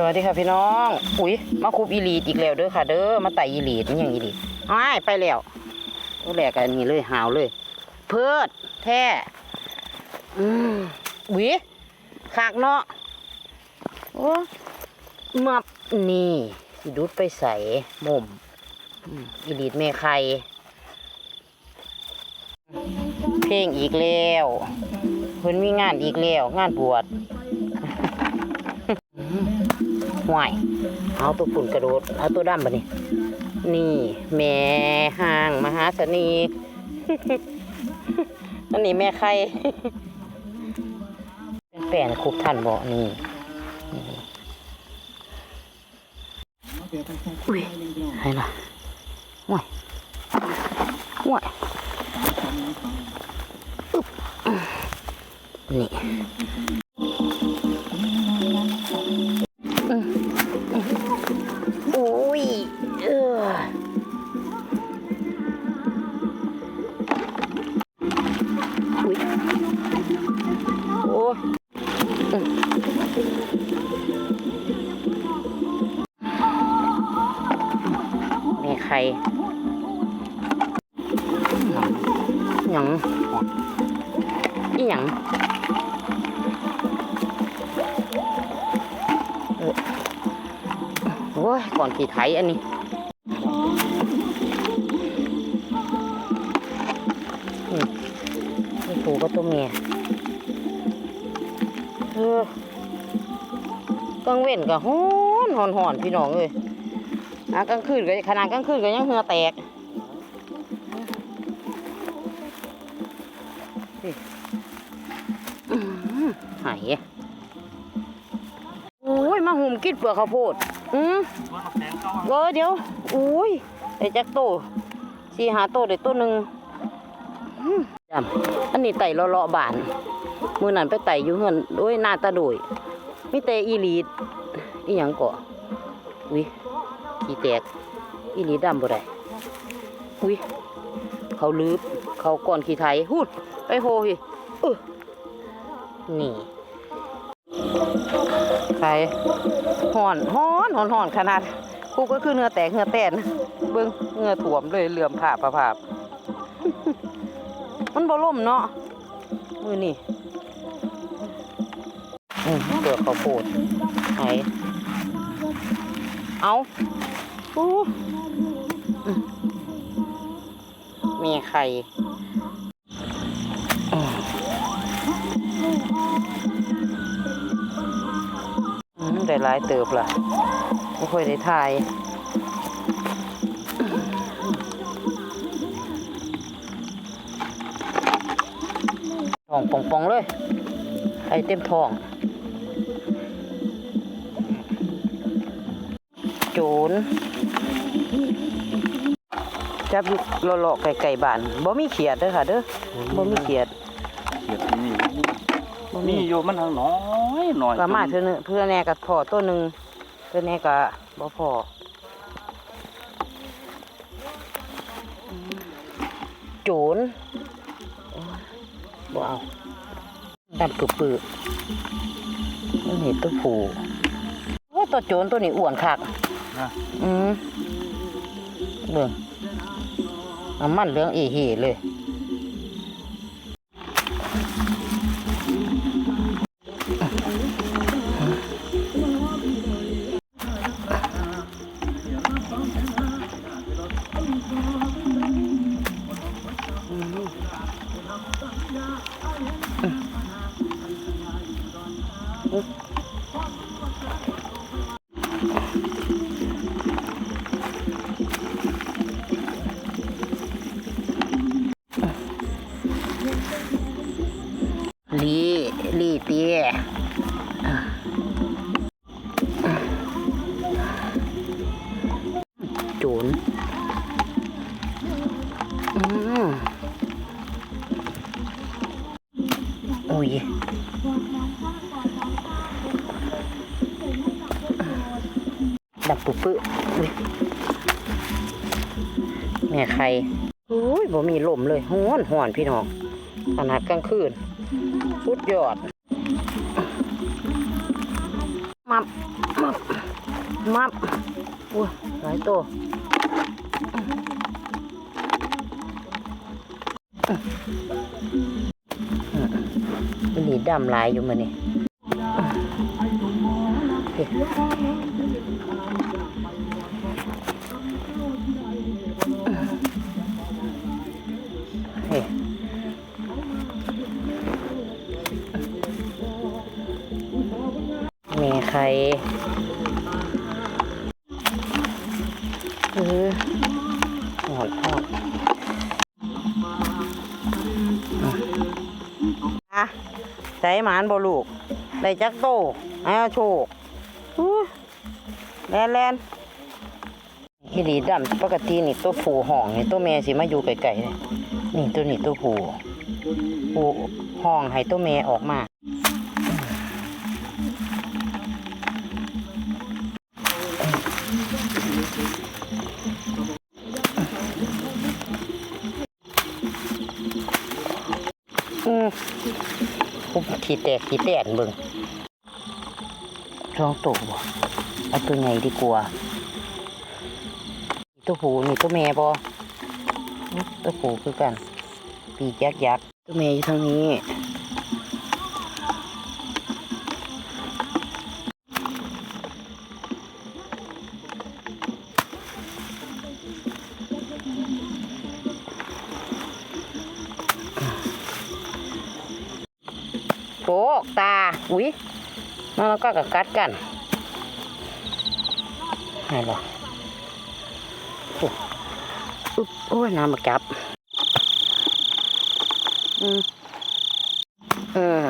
สวัสดีค่ะพี่น้อง อุ้ยมาคูบอีลีดอีกแล้วเด้อค่ะ เด้อ มาไต่อีลีดนี่ยังอีลีดอ้ายไปแล้วตัวแรกกันนี่เลยหาวเลย เพิดแท้ อืมอุ้ยขากเนาะ โอ้มับนี่สิดุดไปใส่มุมอืมอีลีดเมไข่เพลงอีกแล้วเพิ่นมีงานอีกแล้ว งานบวช ห่วยเอาตัวปุ่นกระโดด เอาตัวดำปะนี่นี่แม่ห่างมหาสนีอันนี้แม่ใครเป็นแป้นคุบทันบ่นี่นี่อุ้ยให้ละห่วยห่วยนี่ หยังอีหยังเออโอ้ยก่อนขี่ไถอันนี้นี่นี่ผูก็ตัวเมียเออกลางเว้นก็ฮ้อนหอนหอนพี่น้องเอ้ย อากลางคืนก็ขนาดกลางคืนก็ยังเหือแตกนี่หายโอ้ย มาหุ่มกินเปลือกข้าวโพด อืมเออเดี๋ยวอุ้ยไอ้จักโตสีหาโตได้ตัวหนึ่งจำอันนี้ไต่เลาะบาน มือนั้นไปไต่อยู่เฮือนโอ้ยหน้าตาโดยมีแต่อีลีดอีหยังก่ออุ้ย ขี้แตกอีลีดดำบ่ได้อุ้ยเขาลืบเขาก่อนขี้ไทยหูดไปโหหิเออนี่ใครห่อนห่อนห่อนห่อนขนาดกูก็คือเนื้อแตกเนื้อแตนเบิ่งเนื้อถ่วมเลยเหลื่อมผ่าประภาพมันบ่ล่มเนาะมือนี่อืมเปลือกข้าวโพดไหน เอาอู้มีไข่อืมอืมได้หลายเติบล่ะไม่ค่อยได้ทายทองป่องๆเลย ไอเต็มทอง โจนจับอยู่เลาะๆไก่ๆบ้านบ่มีเขียดเด้อค่ะเด้อบ่มีเขียดเขียดนี่บ่มีมีอยู่มันทางน้อยหน่อยก็มาเท่านึงเพื่อแน่กับพอตัวหนึ่งเพื่อแน่ก็บ่พออืมโจนโอ้ยบ่เอาดำปื้อๆมันเห็นตัวผูโอ้ยตัวโจนตัวนี้อ้วนคักนะ อืมเบิ่งน้ำมันเหลืองอีหีเลย ดับปุ๊บปุ๊บอุ้ยแม่ใครโอ้ยบ่มีลมเลยห้อนห้อนพี่น้องขนาดกลางคืน สุดยอด มับ มับ มับอุ้ยหลายตัว ดำลายอยู่มือนี่มีใคร หมานบ่ลูก ได้จักโตให้เอาโชคแลนแลนอีหลีดำปกตินี่ตัวผูห้องนี่ตัวแม่สิมาอยู่ไกลๆนี่ตัวนี่ตัวผู้ผู้ห้องให้ตัวแม่ออกมา ผมขี้แตกขี้แตนเบิ่งท้องตกบ่เอาตัวใหญ่ดีกว่าตัวผูนี่ตัวแม่บ่ตัวผูคือกัน ปีกยักยักษ์ตัวแม่อยู่ทางนี้ อุ้ยมาแล้วก็กับกัดกันไงหรออุ๊บโอ้ยน้ำมาจับอืมเออ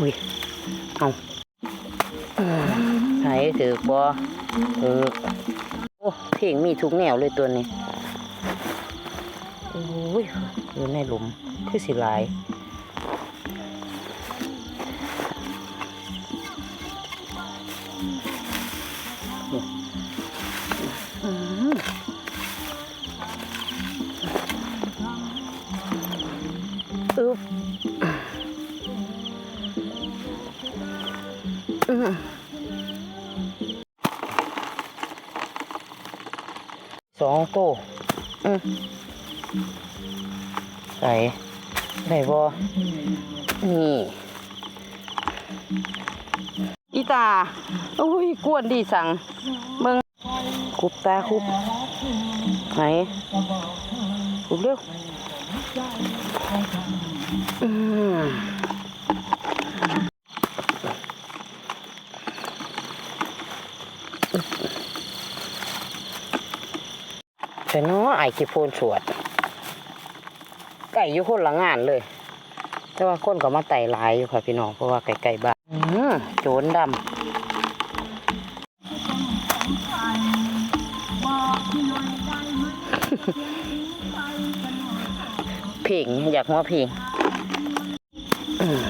อุ้ยเอาเออไหนถือบ่ถือ โอ้เพลงมีทุกแนวเลยตัวนี้โอ้ยอยู่ในหลุมคือสิลายอืม ใส่ได้บ่นี่ อีตาอุ้ยกวนดีสั่งเบิ่งคุบตาคุบไหนคุบเร็วอืมแต่เนาะไอ้ขี้โพนสวด ไก่อยู่คนละงานเลย แต่ว่าคนก็มาไต่ลายอยู่ค่ะพี่น้องเพราะว่าไก่ไก่บ้านโจรดำผิงอยากหัวผิงอืม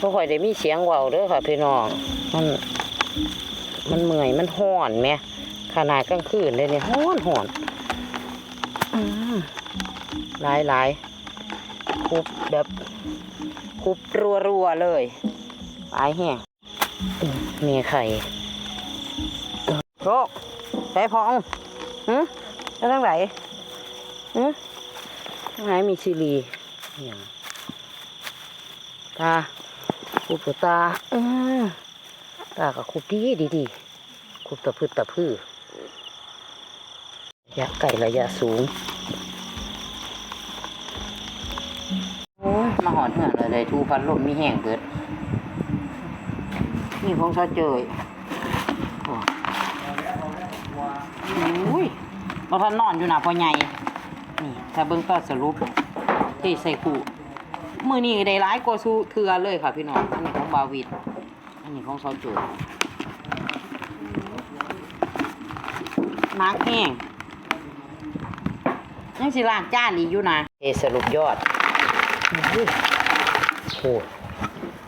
บ่ค่อยได้มีเสียงเว้าเด้อค่ะพี่น้อง มัน มันเมื่อย มันห้อนแหม่ขนาดกลางคืนเลยเนี่ยห้อนห้อน อืม หลายหลายคุบแบบคุบรัวรัวๆเลยปลายแห้งมีไข่โรคใส่พองหืมแล้วทั้งไหนหืมทั้งไหนมีซีรีเนี่ยตาคุบตัวตาอืมตากับคุบดีดีดีคุบตะพืดตะพือระยะไก่ระยะสูง อ้ยมาหอดเหือนเลยได้ทูพันลมมีแห้งเกิด นี่ของซอเจยโอ้อุ้ยมาทันนอนอยู่หนาพอใหญ่ นี่ถ้าเบิ่งตอสรุปที่ใส่กูมือนี้ได้ร้ายกว่าสูเทือเลยค่ะพี่น้อง อันนี้ของบาวิด อันนี้ของซอเจยมาร์กแห้งยังสิล้างจานอีกอยู่นะเอสรุปยอด อุ้ยโอ้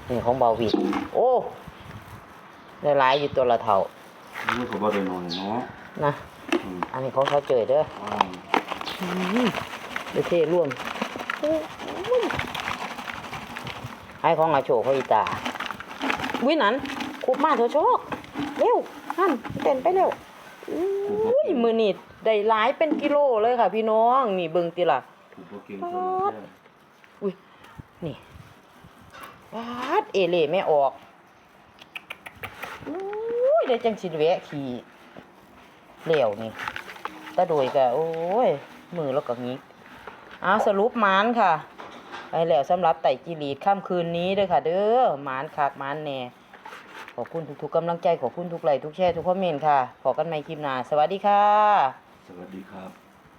นี่ของเบาวิดโอ้ได้หลายอยู่ตัวละเท่านี่เขาบอกได้นอนเนาะนะอืมอันนี้ของเขาเจอเด้ออืมอืมเดี๋ยวเทร่วมให้ของอาโชคเขาอีตาวินั้นคุบมาเถอะโชคเร็วหันเต้นไปเร็วอุ้ยมือนี่ได้หลายเป็นกิโลเลยค่ะพี่น้อง นี่เบิ่งติล่ะ นี่วาดเอเล่ไม่ออกอุ้ยได้จังสิแวะขี่เหลวนี่ตาโดยก็โอ้ย มือแล้วก็งี้เอาสรุปหมานค่ะไปแล้วสำหรับไต่จีรีดค่ำคืนนี้เด้อค่ะ เด้อหมานคักหมานแหน่ขอบคุณทุกๆกำลังใจขอบคุณทุกไลค์ทุกแชร์ทุกคอมเมนต์ค่ะพอกันใหม่คลิปหน้า สวัสดีค่ะ สวัสดีครับ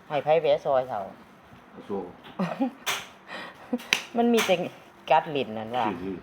ให้ไพ่แวะซอยเขาโซ มันมีแต่กัดลิ้นนั่นว่าชื่อ